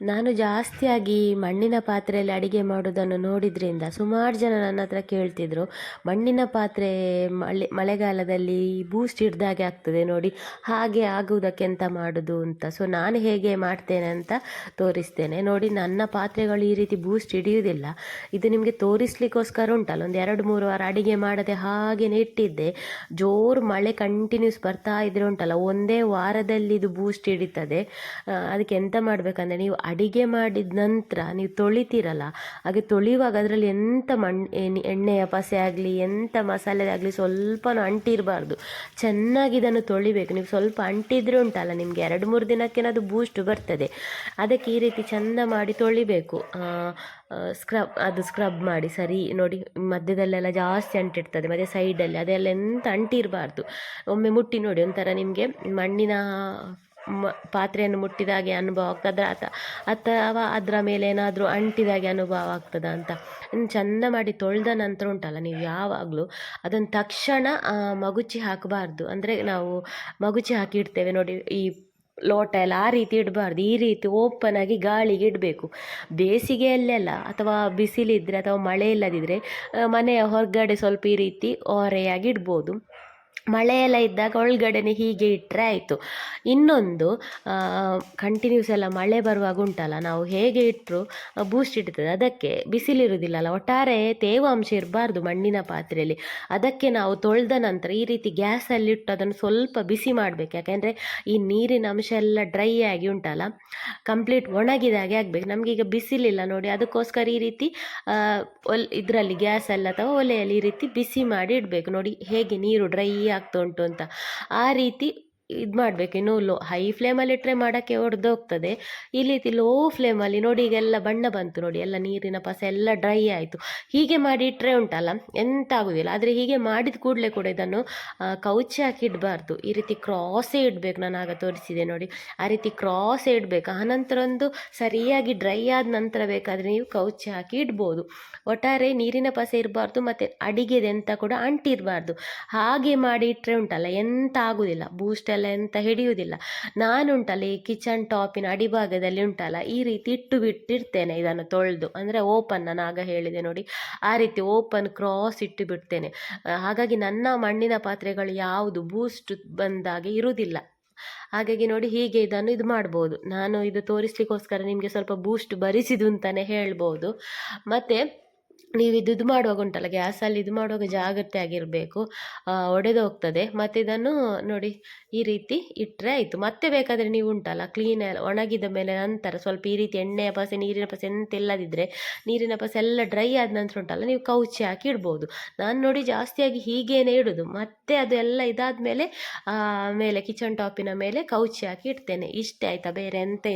ನಾನು ಜಾಸ್ತಿಯಾಗಿ ಮಣ್ಣಿನ ಪಾತ್ರೆಯಲ್ಲಿ ಅಡಿಗೆ ಮಾಡೋದನ್ನು ನೋಡಿದ್ರಿಂದ ಸುಮಾರು ಜನ ನನ್ನ ಹತ್ರ ಕೇಳ್ತಿದ್ರು. ಮಣ್ಣಿನ ಪಾತ್ರೆ ಮಳೆ, ಮಳೆಗಾಲದಲ್ಲಿ ಬೂಸ್ಟ್ ಹಿಡ್ದಾಗೆ ಆಗ್ತದೆ ನೋಡಿ, ಹಾಗೆ ಆಗುವುದಕ್ಕೆ ಎಂತ ಮಾಡೋದು ಅಂತ. ಸೊ ನಾನು ಹೇಗೆ ಮಾಡ್ತೇನೆ ಅಂತ ತೋರಿಸ್ತೇನೆ. ನೋಡಿ, ನನ್ನ ಪಾತ್ರೆಗಳು ಈ ರೀತಿ ಬೂಸ್ಟ್ ಹಿಡಿಯುವುದಿಲ್ಲ. ಇದು ನಿಮಗೆ ತೋರಿಸ್ಲಿಕ್ಕೋಸ್ಕರ ಉಂಟಲ್ಲ, ಒಂದು ಎರಡು, ಮೂರು ವಾರ ಅಡಿಗೆ ಮಾಡದೆ ಹಾಗೆಯೇ ಇಟ್ಟಿದ್ದೆ. ಜೋರು ಮಳೆ ಕಂಟಿನ್ಯೂಸ್ ಬರ್ತಾ ಇದ್ರೆ ಉಂಟಲ್ಲ, ಒಂದೇ ವಾರದಲ್ಲಿ ಇದು ಬೂಸ್ಟ್ ಹಿಡಿತದೆ. ಅದಕ್ಕೆ ಎಂತ ಮಾಡಬೇಕಂದ್ರೆ, ನೀವು ಅಡಿಗೆ ಮಾಡಿದ ನಂತರ ನೀವು ತೊಳಿತೀರಲ್ಲ, ಹಾಗೆ ತೊಳೆಯುವಾಗ ಅದರಲ್ಲಿ ಎಂಥ ಮಣ್ ಎಣ್ಣೆ- ಎಣ್ಣೆಯ ಪಸೆ ಆಗಲಿ ಎಂಥ ಮಸಾಲೆ ಆಗಲಿ ಸ್ವಲ್ಪನೂ ಅಂಟಿರಬಾರ್ದು. ಚೆನ್ನಾಗಿ ಇದನ್ನು ತೊಳಿಬೇಕು. ನೀವು ಸ್ವಲ್ಪ ಅಂಟಿದ್ರೆ ಉಂಟಲ್ಲ, ನಿಮಗೆ ಎರಡು, ಮೂರು ದಿನಕ್ಕೆ ಅದು ಬೂಸ್ಟ್ ಬರ್ತದೆ. ಅದಕ್ಕೆ ಈ ರೀತಿ ಚೆಂದ ಮಾಡಿ ತೊಳಿಬೇಕು. ಸ್ಕ್ರಬ್ ಅದು ಸ್ಕ್ರಬ್ ಮಾಡಿ, ಸರಿ, ನೋಡಿ, ಮಧ್ಯದಲ್ಲೆಲ್ಲ ಜಾಸ್ತಿ ಅಂಟಿರ್ತದೆ, ಮತ್ತು ಸೈಡಲ್ಲಿ ಅದೆಲ್ಲ ಎಂತ ಅಂಟಿರಬಾರ್ದು. ಒಮ್ಮೆ ಮುಟ್ಟಿ ನೋಡಿ, ಒಂಥರ ನಿಮಗೆ ಮಣ್ಣಿನ ಮ, ಪಾತ್ರೆಯನ್ನು ಮುಟ್ಟಿದಾಗೆ ಅನುಭವ ಆಗ್ತದೆ ಅಥ ಅಥವಾ ಅದರ ಮೇಲೆ ಏನಾದರೂ ಅಂಟಿದಾಗೆ ಅನುಭವ ಆಗ್ತದ ಅಂತ. ಚಂದ ಮಾಡಿ ತೊಳೆದ ನಂತರ ಉಂಟಲ್ಲ, ನೀವು ಯಾವಾಗಲೂ ಅದನ್ನು ತಕ್ಷಣ ಮಗುಚಿ ಹಾಕಬಾರ್ದು. ಅಂದರೆ ನಾವು ಮಗುಚಿ ಹಾಕಿ ಇಡ್ತೇವೆ ನೋಡಿ, ಈ ಲೋಟ ಎಲ್ಲ ಆ ರೀತಿ ಇಡಬಾರ್ದು. ಈ ರೀತಿ ಓಪನ್ ಆಗಿ ಗಾಳಿಗೆ ಇಡಬೇಕು. ಬೇಸಿಗೆಯಲ್ಲೆಲ್ಲ ಅಥವಾ ಬಿಸಿಲಿದ್ದರೆ ಅಥವಾ ಮಳೆ ಇಲ್ಲದಿದ್ದರೆ ಮನೆಯ ಹೊರಗಡೆ ಸ್ವಲ್ಪ ಈ ರೀತಿ ಓರೆಯಾಗಿ ಇಡ್ಬೋದು. ಮಳೆ ಎಲ್ಲ ಇದ್ದಾಗ ಒಳಗಡೆನೆ ಹೀಗೆ ಇಟ್ಟರೆ ಆಯಿತು. ಇನ್ನೊಂದು ಕಂಟಿನ್ಯೂಸ್ ಎಲ್ಲ ಮಳೆ ಬರುವಾಗ ಉಂಟಲ್ಲ, ನಾವು ಹೇಗೆ ಇಟ್ಟರು ಬೂಸ್ಟ್ ಇಡ್ತದೆ ಅದಕ್ಕೆ ಬಿಸಿಲಿರುವುದಿಲ್ಲಲ್ಲ ಒಟ್ಟಾರೆ ತೇವಾಂಶ ಇರಬಾರ್ದು ಮಣ್ಣಿನ ಪಾತ್ರೆಯಲ್ಲಿ. ಅದಕ್ಕೆ ನಾವು ತೊಳೆದ ನಂತರ ಈ ರೀತಿ ಗ್ಯಾಸಲ್ಲಿ ಇಟ್ಟು ಅದನ್ನು ಸ್ವಲ್ಪ ಬಿಸಿ ಮಾಡಬೇಕು. ಯಾಕೆಂದರೆ ಈ ನೀರಿನ ಅಂಶ ಎಲ್ಲ ಡ್ರೈ ಆಗಿ ಉಂಟಲ್ಲ ಕಂಪ್ಲೀಟ್ ಒಣಗಿದಾಗೆ ಆಗಬೇಕು. ನಮಗೀಗ ಬಿಸಿಲಿಲ್ಲ ನೋಡಿ, ಅದಕ್ಕೋಸ್ಕರ ಈ ರೀತಿ ಒಲ್, ಇದರಲ್ಲಿ ಗ್ಯಾಸಲ್ಲಿ ಅಥವಾ ಒಲೆಯಲ್ಲಿ ಈ ರೀತಿ ಬಿಸಿ ಮಾಡಿ ಇಡಬೇಕು. ನೋಡಿ, ಹೇಗೆ ನೀರು ಡ್ರೈ ಆಗ್ತಾ ಉಂಟು ಅಂತ. ಆ ರೀತಿ ಇದು ಮಾಡಬೇಕು. ಇನ್ನು ಲೋ ಹೈ ಫ್ಲೇಮಲ್ಲಿ ಇಟ್ಟರೆ ಮಾಡೋಕ್ಕೆ ಒಡೆದೋಗ್ತದೆ ಈ ರೀತಿ ಲೋ ಫ್ಲೇಮಲ್ಲಿ ನೋಡಿ ಈಗೆಲ್ಲ ಬಣ್ಣ ಬಂತು ನೋಡಿ, ಎಲ್ಲ ನೀರಿನ ಪಸ ಎಲ್ಲ ಡ್ರೈ ಆಯಿತು. ಹೀಗೆ ಮಾಡಿ ಇಟ್ಟರೆ ಉಂಟಲ್ಲ, ಎಂತ ಆಗೋದಿಲ್ಲ. ಆದರೆ ಹೀಗೆ ಮಾಡಿದ ಕೂಡಲೇ ಕೂಡ ಇದನ್ನು ಕೌಚ ಕೌಚಿ ಹಾಕಿ ಇಡಬಾರ್ದು. ಈ ರೀತಿ ಕ್ರಾಸೇ ಇಡಬೇಕು ನಾನು ಆಗ ತೋರಿಸಿದೆ ನೋಡಿ. ಆ ರೀತಿ ಕ್ರಾಸೇ ಇಡಬೇಕು. ಆನಂತರ ಒಂದು ಸರಿಯಾಗಿ ಡ್ರೈ ಆದ ನಂತರ ಬೇಕಾದರೆ ನೀವು ಕೌಚಿ ಹಾಕಿ ಇಡ್ಬೋದು. ಒಟ್ಟಾರೆ ನೀರಿನ ಪಸೆ ಇರಬಾರ್ದು ಮತ್ತು ಅಡಿಗೆದೆಂತ ಕೂಡ ಅಂಟಿರಬಾರ್ದು. ಹಾಗೆ ಮಾಡಿ ಇಟ್ಟರೆ ಉಂಟಲ್ಲ, ಎಂತ ಆಗೋದಿಲ್ಲ. ಬೂಸ್ಟ್ ಎಲ್ಲ ಎಂತ ಹಿಡಿಯುವುದಿಲ್ಲ. ನಾನುಂಟಲ್ಲ ಈ ಕಿಚನ್ ಟಾಪಿನ ಅಡಿಭಾಗದಲ್ಲಿ ಉಂಟಲ್ಲ, ಈ ರೀತಿ ಇಟ್ಟು ಬಿಟ್ಟಿರ್ತೇನೆ ಇದನ್ನು ತೊಳೆದು. ಅಂದರೆ ಓಪನ್ ನಾನು ಆಗ ಹೇಳಿದೆ ನೋಡಿ, ಆ ರೀತಿ ಓಪನ್ ಕ್ರಾಸ್ ಇಟ್ಟು ಬಿಡ್ತೇನೆ. ಹಾಗಾಗಿ ನನ್ನ ಮಣ್ಣಿನ ಪಾತ್ರೆಗಳು ಯಾವುದು ಬೂಸ್ಟ್ ಬಂದಾಗೆ ಇರುವುದಿಲ್ಲ. ಹಾಗಾಗಿ ನೋಡಿ ಹೀಗೆ ಇದನ್ನು ಇದು ಮಾಡ್ಬೋದು. ನಾನು ಇದು ತೋರಿಸ್ಲಿಕ್ಕೋಸ್ಕರ ನಿಮಗೆ ಸ್ವಲ್ಪ ಬೂಸ್ಟ್ ಬರಿಸಿದು ಅಂತಲೇ ಹೇಳ್ಬೋದು. ಮತ್ತು ನೀವು ಇದು ಇದು ಮಾಡುವಾಗ ಉಂಟಲ್ಲ, ಗ್ಯಾಸಲ್ಲಿ ಇದು ಮಾಡುವಾಗ ಜಾಗ್ರತೆ ಆಗಿರಬೇಕು ಒಡೆದು ಹೋಗ್ತದೆ. ಮತ್ತು ಇದನ್ನು ನೋಡಿ, ಈ ರೀತಿ ಇಟ್ಟರೆ ಆಯಿತು. ಮತ್ತೆ ಬೇಕಾದರೆ ನೀವು ಉಂಟಲ್ಲ ಕ್ಲೀನ್ ಒಣಗಿದ ಮೇಲೆ ನಂತರ ಸ್ವಲ್ಪ ಈ ರೀತಿ ಎಣ್ಣೆಯ ಪಸೆ, ನೀರಿನ ಪಸೆ ಎಂತ ಇಲ್ಲದಿದ್ದರೆ ನೀರಿನ ಪಸೆ ಎಲ್ಲ ಡ್ರೈ ಆದ ನಂತರ ಉಂಟಲ್ಲ, ನೀವು ಕೌಚಿ ಹಾಕಿ ಇಡ್ಬೋದು. ನಾನು ನೋಡಿ ಜಾಸ್ತಿಯಾಗಿ ಹೀಗೇನೆ ಇಡೋದು. ಮತ್ತೆ ಅದು ಎಲ್ಲ ಇದಾದ ಮೇಲೆ ಮೇಲೆ ಕಿಚನ್ ಟಾಪಿನ ಮೇಲೆ ಕೌಚಿ ಹಾಕಿ ಇಡ್ತೇನೆ. ಇಷ್ಟೇ ಆಯಿತಾ, ಬೇರೆ ಎಂತ